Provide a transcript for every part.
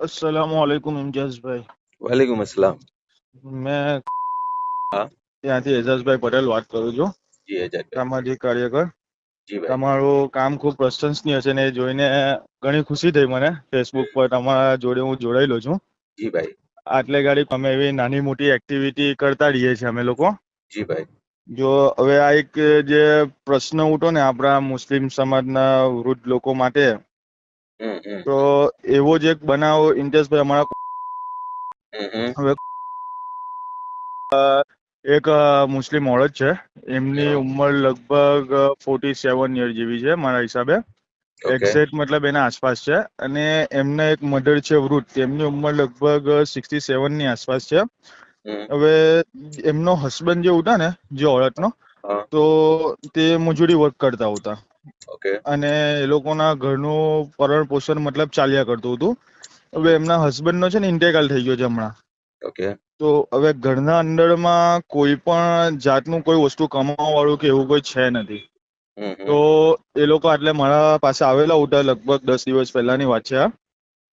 અસલામ વાલેકુમ ઇમ્તિયાઝભાઈ વાલેકુમ અસલામ મેં. ત્યાંથી એજાઝભાઈ પટેલ વાત કરું છું. જી સામાજિક કાર્યકર. તમારું કામ ખૂબ પ્રશંસનીય છે ને એ જોઈને ઘણી ખુશી થઈ મને ફેસબુક પર તમારા જોડે હું જોડાયેલો છું. જી ભાઈ. આટલે ગાડી અમે એવી નાની મોટી એક્ટિવિટી કરતા રહીએ છીએ અમે લોકો. જી ભાઈ. જો હવે આ એક જે પ્રશ્ન ઉઠો ને આપણા મુસ્લિમ સમાજના વૃદ્ધ લોકો માટે તો એવો જ એક બનાવ ઇમ્તિયાઝભાઈ અમારા હમ એક મુસ્લિમ ઓળખ છે. એમની. ઉંમર લગભગ ફોર્ટી સેવન યર જેવી છે મારા હિસાબે. એક્ઝેક્ટ મતલબ એના આસપાસ છે. અને એમના એક મધર છે વૃદ્ધ. તેમની ઉંમર લગભગ સિક્સટી સેવનની આસપાસ છે. હવે એમનો હસબન્ડ જે હતા ને જે ઓળખનો. તો તે મજૂરી વર્ક કરતા હતા અને એ લોકોના ઘરનું ભરણ પોષણ મતલબ ચાલ્યા કરતું હતું. હવે એમના હસબન્ડનો છે ને ઇન્ટેકાલ થઈ ગયો છે હમણાં. ઓકે. તો હવે ઘરના અંદરમાં કોઈ પણ જાતનું કોઈ વસ્તુ કમાવા વાળું કે એવું કોઈ છે નથી. તો એ લોકો એટલે મારા પાસે આવેલા હતા લગભગ દસ દિવસ પહેલાની વાત છે આ.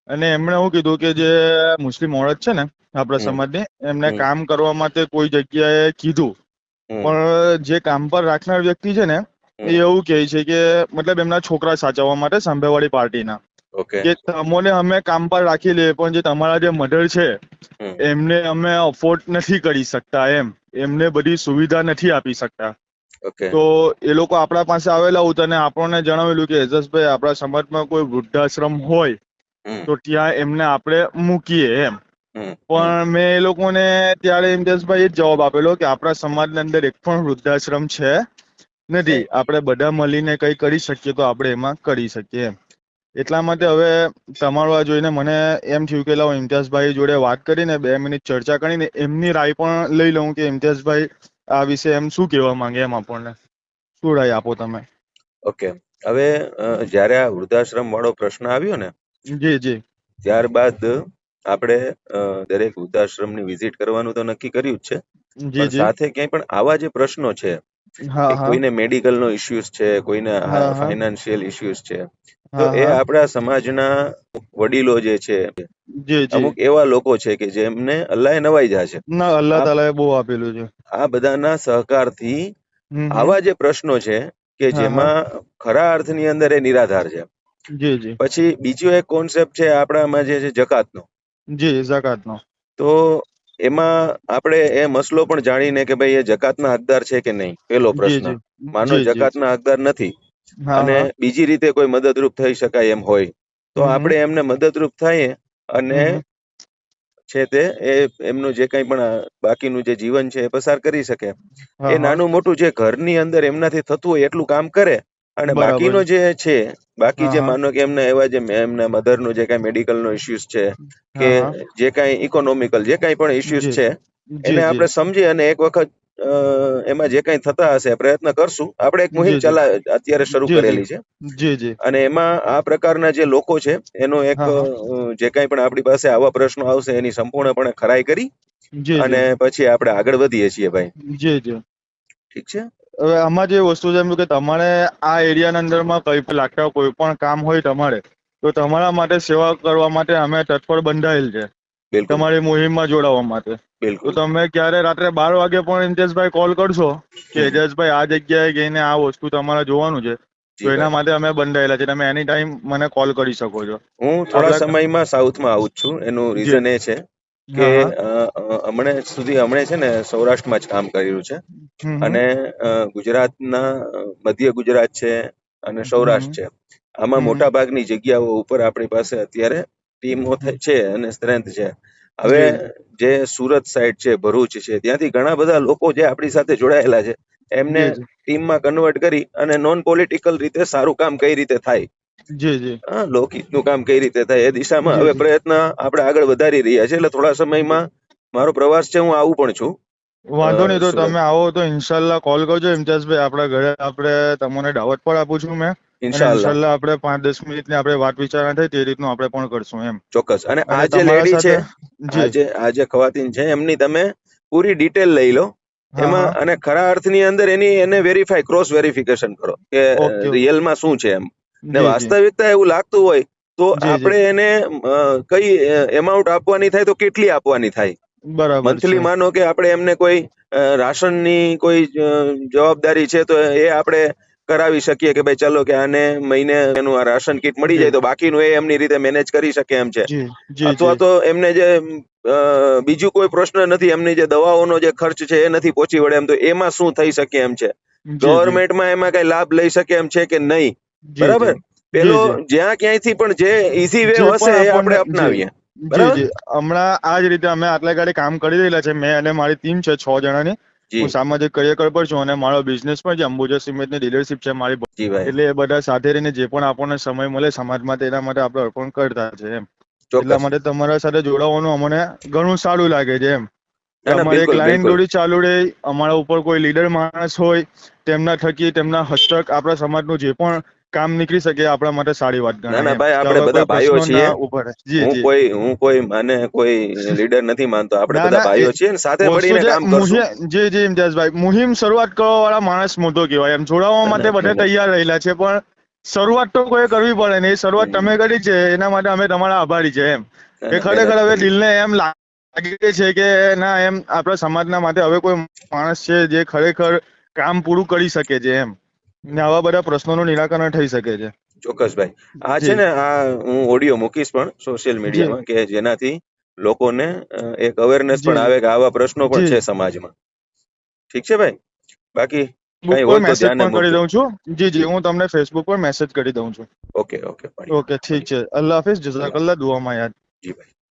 અને એમણે એવું કીધું કે જે મુસ્લિમ ઓળખ છે ને આપણા. સમાજની એમને કામ કરવા માટે કોઈ જગ્યાએ કીધું. પણ જે કામ પર રાખનાર વ્યક્તિ છે ને એ એવું કહે છે કે મતલબ એમના છોકરા સાચવવા માટે સાંભળવાળી પાર્ટીના. કે તમોને અમે કામ પર રાખી લઈએ પણ જે તમારા જે મધર છે એમને અમે અફોર્ડ નથી કરી શકતા એમ. એમને બધી સુવિધા નથી આપી શકતા. તો એ લોકો આપણા પાસે આવેલા હું અને આપણને જણાવેલું કે એજસભાઈ આપણા સમાજમાં કોઈ વૃદ્ધાશ્રમ હોય તો ત્યાં એમને આપણે મૂકીએ એમ. પણ મેં એ લોકોને ત્યારે ઇમ્તિયાઝભાઈ એ જ જવાબ આપેલો કે આપણા સમાજની અંદર એક પણ વૃદ્ધાશ્રમ છે નથી આપણે બધા મળીને કંઈ કરી શકીએ તો આપણે એમાં કરી શકીએ એમ. એટલા માટે હવે તમારું આ જોઈને મને એમ થયું કે લાવો ઇમ્તિયાઝભાઈ જોડે વાત કરીને બે મિનિટ ચર્ચા કરીને એમની રાય પણ લઈ લઉં કે ઇમ્તિયાઝભાઈ આ વિશે એમ શું કહેવા માંગે એમ આપણને. શું રાય આપો તમે? ઓકે. હવે જ્યારે આ વૃદ્ધાશ્રમ વાળો પ્રશ્ન આવ્યો ને જી જી. ત્યારબાદ આપણે દરેક વૃદ્ધાશ્રમની વિઝિટ કરવાનું તો નક્કી કર્યું જ છે. સાથે ક્યાંય પણ આવા જે પ્રશ્નો છે કોઈને મેડિકલ નો ઇસ્યુઝ છે કોઈને. ફાઇનાન્શિયલ ઇશ્યુઝ છે. તો એ આપણા સમાજના વડીલો જે છે જી જી. અમુક એવા લોકો છે કે જેમને અલ્લાહે નવાઈજા છે. ના અલ્લાહ તાલાએ બહુ આપેલું છે. આ બધાના સહકારથી. આવા જે પ્રશ્નો છે કે. જેમાં ખરા અર્થની અંદર એ નિરાધાર છે. જી જી. પછી બીજો એક કોન્સેપ્ટ છે આપણામાં જે છે જકાતનો. જી જકાતનો. તો એમાં આપણે એ મસલો પણ જાણીને કે ભાઈ એ જકાતના હકદાર છે કે નહીં? પેલો પ્રશ્ન. માનો. જકાતના હકદાર નથી. અને બીજી રીતે કોઈ મદદરૂપ થઈ શકાય એમ હોય. તો. આપણે એમને મદદરૂપ થઈએ અને. છે તે એ એમનું જે કંઈ પણ બાકીનું જે જીવન છે એ પસાર કરી શકે. એ નાનું મોટું જે ઘરની અંદર એમનાથી થતું હોય એટલું કામ કરે અને બાકીનો જે છે બાકી જે માનો કે એમના એવા જે એમના મધરનો જે કાંઈ મેડિકલનો ઇશ્યુઝ છે કે જે કાંઈ ઇકોનોમિકલ જે કાંઈ પણ ઇશ્યુઝ છે એને આપણે સમજી અને એક વખત એમાં જે કાંઈ થતા હશે પ્રયત્ન કરશું. આપણે એક મુહિમ. ચલા અત્યારે શરૂ. કરેલી છે. જી જી. અને એમાં આ પ્રકારના જે લોકો છે એનો એક. જે કાંઈ પણ આપણી પાસે આવા પ્રશ્નો આવશે એની સંપૂર્ણપણે ખરાઈ કરી અને પછી આપણે આગળ વધીએ છીએ ભાઈ. જી જી. ઠીક છે? હવે આમાં જે વસ્તુ છે એમ કે તમારે આ એરિયાના અંદરમાં કઈ પણ લાગતા કોઈ પણ કામ હોય તમારે તો તમારા માટે સેવા કરવા માટે અમે તત્પર બંધાયેલ છે. તમારી મુહિમમાં જોડાવા માટે. તો બિલકુલ તમે ક્યારે રાત્રે બાર વાગે પણ ઇન્ટેશભાઈ કોલ કરશો કે હમ. આ જગ્યાએ ગઈને આ વસ્તુ તમારે જોવાનું છે તો એના માટે અમે બંધાયેલા છે. તમે એની ટાઈમ મને કોલ કરી શકો છો. હું થોડા સમયમાં સાઉથમાં આવું છું. એનું રીઝન એ છે. કે હમણે સુધી હમણે છે ને સૌરાષ્ટ્રમાં જ કામ કર્યું છે. અને ગુજરાતના મધ્ય ગુજરાત છે અને સૌરાષ્ટ્ર છે. આમાં. મોટા ભાગની જગ્યાઓ ઉપર આપણી પાસે અત્યારે ટીમો છે અને સ્ટ્રેન્થ છે. હવે જે. સુરત સાઈડ છે ભરૂચ છે ત્યાંથી ઘણા બધા લોકો જે આપણી સાથે જોડાયેલા છે એમને ટીમમાં કન્વર્ટ કરી અને નોન પોલિટિકલ રીતે સારું કામ કઈ રીતે થાય હા, લોકહિતનું કામ કઈ રીતે થાય એ દિશામાં હવે પ્રયત્ન આપણે આગળ વધારી રહ્યા છે એટલે થોડા સમયમાં મારો પ્રવાસ છે હું આવું પણ છું. વાંધો નહીં તો તમે આવો તો ઇન્શાલ્લાહ કોલ કરજો. ઇમ્તિયાઝભાઈ આપણા ઘરે આપણે તમને દાવત પણ આપું છું મેં. ઇન્શાલ્લાહ આપણે પાંચ દસ મિનિટની આપણે વાત વિચારણા થાય તે રીતનું આપણે પણ કરશું એમ. ચોક્કસ. અને આ જે લેડી છે સાથે જી. આ જે આ જે ખવાતીન છે એમની તમે પૂરી ડિટેલ લઈ લો. એમાં અને ખરા અર્થની અંદર એની એને વેરીફાઈ ક્રોસ વેરિફિકેશન કરો કે. રિયલમાં શું છે એમ. ને વાસ્તવિકતા એવું લાગતું હોય તો. આપણે એને કઈ એમાઉન્ટ આપવાની થાય તો કેટલી આપવાની થાય? બરાબર મંથલી માનો કે આપણે એમને કોઈ રાશનની કોઈ જવાબદારી છે તો એ આપણે કરાવી શકીએ કે ભાઈ ચલો કે આને મહિને એનું આ રાશન કીટ મળી જાય તો બાકીનું એ એમની રીતે મેનેજ કરી શકે એમ છે. અથવા તો એમને જે બીજું કોઈ પ્રશ્ન નથી એમની જે દવાઓનો જે ખર્ચ છે એ નથી પહોંચી વળે એમ તો એમાં શું થઈ શકે એમ છે. ગવર્મેન્ટમાં એમાં કઈ લાભ લઈ શકે એમ છે કે નહીં? બરાબર? પેલો જ્યાં ક્યાંયથી પણ જે ઈઝી વે હશે એ આપણે અપનાવીએ. જી હમણાં આ જ રીતે અમે આટલા ગાડી કામ કરી રહેલા છે. મેં અને મારી ટીમ છે છ જણાની. હું સામાજિક કાર્યકર પર છું અને મારો બિઝનેસ પણ છે. અંબુજા સિમેન્ટની ડીલરશીપ છે મારી એટલે એ બધા સાથે રહીને જે પણ આપણને સમય મળે સમાજ માટે એના માટે આપણે અર્પણ કરતા છે એમ. એટલા માટે તમારા સાથે જોડાવાનું અમને ઘણું સારું લાગે છે એમ. ના, ના, અમારે એક લાઈન દોડી ચાલુ રહે અમારા ઉપર કોઈ લીડર માણસ હોય તેમના થકી તેમના હસ્તક આપણા સમાજનું જે પણ કામ નીકળી શકે આપણા માટે સારી વાત ગણાય. ના, ભાઈ, આપણે બધા ભાઈઓ છીએ. હું કોઈ હું કોઈ મને કોઈ લીડર નથી માનતો. આપણે બધા ભાઈઓ છીએ ને સાથે મળીને કામ કરશું. મુહિમ- જી જી ઇમ્તિયાઝભાઈ મુહિમ શરૂઆત કરવા વાળા માણસ મોટો કહેવાય. એમ જોડાવા માટે બધા તૈયાર રહેલા છે પણ શરૂઆત તો કોઈ કરવી પડે ને એ શરૂઆત તમે કરી છે એના માટે અમે તમારા આભારી છે એમ. એ ખરેખર હવે. દિલને એમ લાગે છે કે ના એમ આપણા સમાજના માટે હવે કોઈ માણસ છે જે ખરેખર કામ પૂરું કરી શકે છે એમ. ને આવા બધા પ્રશ્નોનું નિરાકરણ થઈ શકે છે. ચોક્કસ ભાઈ. આ છે ને આ હું ઓડિયો મૂકીશ પણ સોશિયલ મીડિયામાં કે જેનાથી લોકોને એક અવેરનેસ પણ આવે કે આવા પ્રશ્નો પણ છે સમાજમાં. ઠીક છે ભાઈ? બાકી બુક કઈ હોય તો ધ્યાન કરી દઉં છું. જી જી હું તમને ફેસબુક પર મેસેજ કરી દઉં છું. ઓકે ઓકે ઓકે ઠીક છે. અલ્લાહ હાફિઝ. જઝાકલ્લાહ દુઆમાં યાદ. જી ભાઈ.